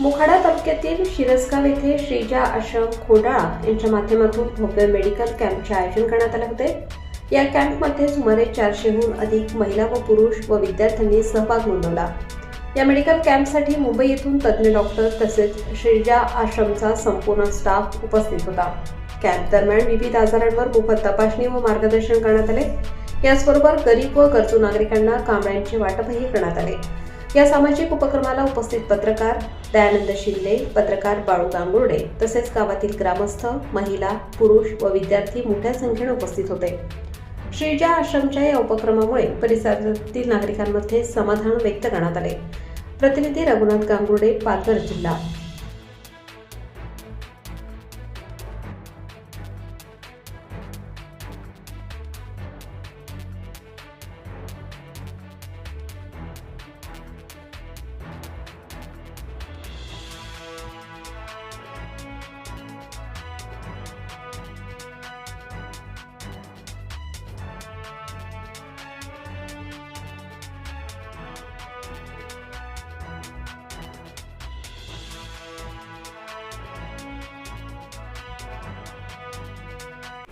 मोखाडा तालुक्यातील शिरसगाव येथे श्रीजा आश्रम खोडाळा यांच्या माध्यमातून भव्य मेडिकल कॅम्पचे आयोजन करण्यात आले होते. या कॅम्पमध्ये सुमारे चारशेहून अधिक महिला व पुरुष व विद्यार्थ्यांनी सहभाग नोंदवला. या मेडिकल कॅम्पसाठी मुंबई येथून तज्ज्ञ डॉक्टर तसेच श्रीजा आश्रमचा संपूर्ण स्टाफ उपस्थित होता. कॅम्प दरम्यान विविध आजारांवर मोफत तपासणी व मार्गदर्शन करण्यात आले. याचबरोबर गरीब व गरजू नागरिकांना कांबळ्यांचे वाटपही करण्यात आले. या सामाजिक उपक्रमाला उपस्थित पत्रकार दयानंद शिंदे पत्रकार बाळू गांगुर्डे तसेच गावातील ग्रामस्थ महिला पुरुष व विद्यार्थी मोठ्या संख्येने उपस्थित होते. श्रीजा आश्रमच्या या उपक्रमामुळे परिसरातील नागरिकांमध्ये समाधान व्यक्त करण्यात आले. प्रतिनिधी रघुनाथ गांगुर्डे पालघर जिल्हा.